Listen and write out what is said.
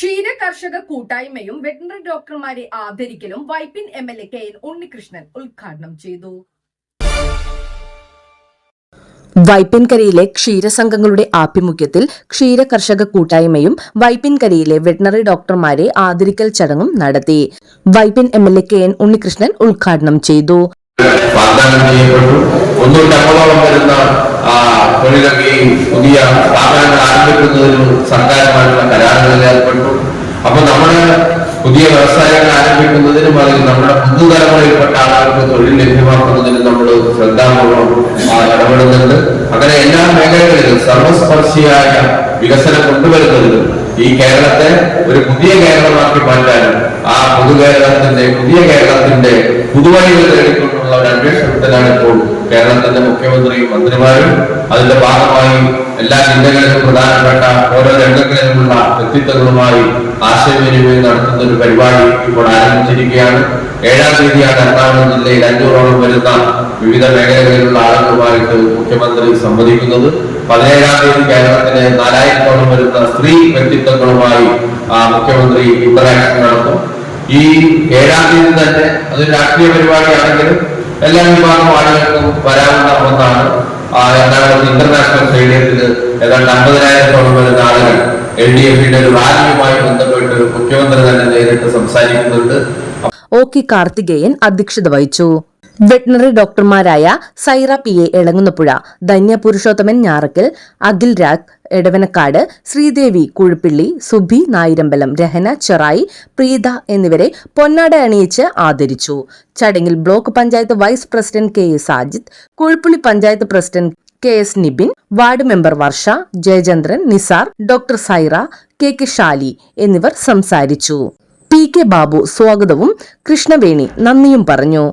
ക്ഷീര കർഷക കൂട്ടായ്മയും വെറ്ററിനറി ഡോക്ടർമാരെ ആദരിക്കലും Vypin M L A K N Unnikrishnan ഉദ്ഘാടനം ചെയ്തു. വൈപ്പിൻകരയിലെ ക്ഷീരസംഘങ്ങളുടെ ആഭിമുഖ്യത്തിൽ ക്ഷീര കർഷക കൂട്ടായ്മയും വൈപ്പിൻകരയിലെ വെറ്റിനറി ഡോക്ടർമാരെ ആദരിക്കൽ ചടങ്ങും നടത്തി. Vypin M L A K N Unnikrishnan ഉദ്ഘാടനം ചെയ്തു. വരുന്ന പുതിയ ആരംഭിക്കുന്നതിനും സർക്കാരുമായിട്ടുള്ള കരാറുകളിൽ ഏർപ്പെട്ടു. അപ്പൊ നമ്മൾ പുതിയ വ്യവസായങ്ങൾ ആരംഭിക്കുന്നതിനും അതിൽ നമ്മുടെ പുതുതലമുറയിൽപ്പെട്ട ആളുകൾക്ക് തൊഴിൽ ലഭ്യമാക്കുന്നതിനും നമ്മൾ ശ്രദ്ധാപൂർവം ഇടപെടുന്നുണ്ട്. അങ്ങനെ എല്ലാ മേഖലകളിലും സർവസ്പർശിയായ വികസനം കൊണ്ടുവരുന്നതിനും ഈ കേരളത്തെ ഒരു പുതിയ കേരളമാക്കി മാറ്റാനും ആ പുതു കേരളത്തിന്റെ പുതിയ കേരളത്തിന്റെ പുതുവഴികൾ തേടിക്കൊണ്ടുള്ള ഒരു അന്വേഷണത്തിലാണ് ഇപ്പോൾ കേരളത്തിന്റെ മുഖ്യമന്ത്രിയും മന്ത്രിമാരും അതിന്റെ ഭാഗമായി എല്ലാ ജില്ലകളിലും പ്രധാനപ്പെട്ട ഓരോ രംഗങ്ങളിലുമുള്ള വ്യക്തിത്വങ്ങളുമായി ആശയവിനിമയം നടത്തുന്ന ഒരു പരിപാടി ഇപ്പോൾ ആരംഭിച്ചിരിക്കുകയാണ്. ഏഴാം തീയതിയാണ് എറണാകുളം ജില്ലയിൽ അഞ്ഞൂറോളം വരുന്ന വിവിധ മേഖലകളിലുള്ള ആളുകളുമായിട്ട് മുഖ്യമന്ത്രി സംവദിക്കുന്നത്. പതിനേഴാം തീയതി കേരളത്തിലെ നാലായിരത്തോളം വരുന്ന സ്ത്രീ വ്യക്തിത്വങ്ങളുമായി മുഖ്യമന്ത്രി ഇന്ററാക്ഷൻ നടത്തും. ഈ ഏഴാം തീയതി തന്നെ അതൊരു രാഷ്ട്രീയ പരിപാടിയാണെങ്കിലും എല്ലാ വിഭാഗം ആളുകൾക്കും വരാവുന്ന ഒന്നാണ് എന്താണ് ഇന്റർനാഷണൽ സ്റ്റേഡിയത്തിൽ ഏതാണ്ട് അമ്പതിനായിരത്തോളം വരുന്ന ആളുകൾ എൽ ഡി എഫിന്റെ ഒരു റാലിയുമായി ബന്ധപ്പെട്ട് മുഖ്യമന്ത്രി തന്നെ നേരിട്ട് സംസാരിക്കുന്നുണ്ട്. ഒ കെ കാർത്തികേയൻ അധ്യക്ഷത വഹിച്ചു. വെറ്ററിനറി ഡോക്ടർമാരായ സൈറ പി എ എളങ്ങുന്നപ്പുഴ ധന്യ പുരുഷോത്തമൻ ഞാറക്കൽ അഖിൽ രാഗ് എടവനക്കാട് ശ്രീദേവി കുഴുപ്പിള്ളി സുബി നായിരമ്പലം രഹന ചെറായി പ്രീത എന്നിവരെ പൊന്നാട അണിയിച്ച് ആദരിച്ചു. ചടങ്ങിൽ block panchayat vice president K A Sajid Kuzhuppilly panchayat president K S Nibin ward member Varsha Jayachandran Nisar doctor Saira K K Shali എന്നിവർ സംസാരിച്ചു. പി കെ ബാബു സ്വാഗതവും കൃഷ്ണവേണി നന്ദിയും പറഞ്ഞു.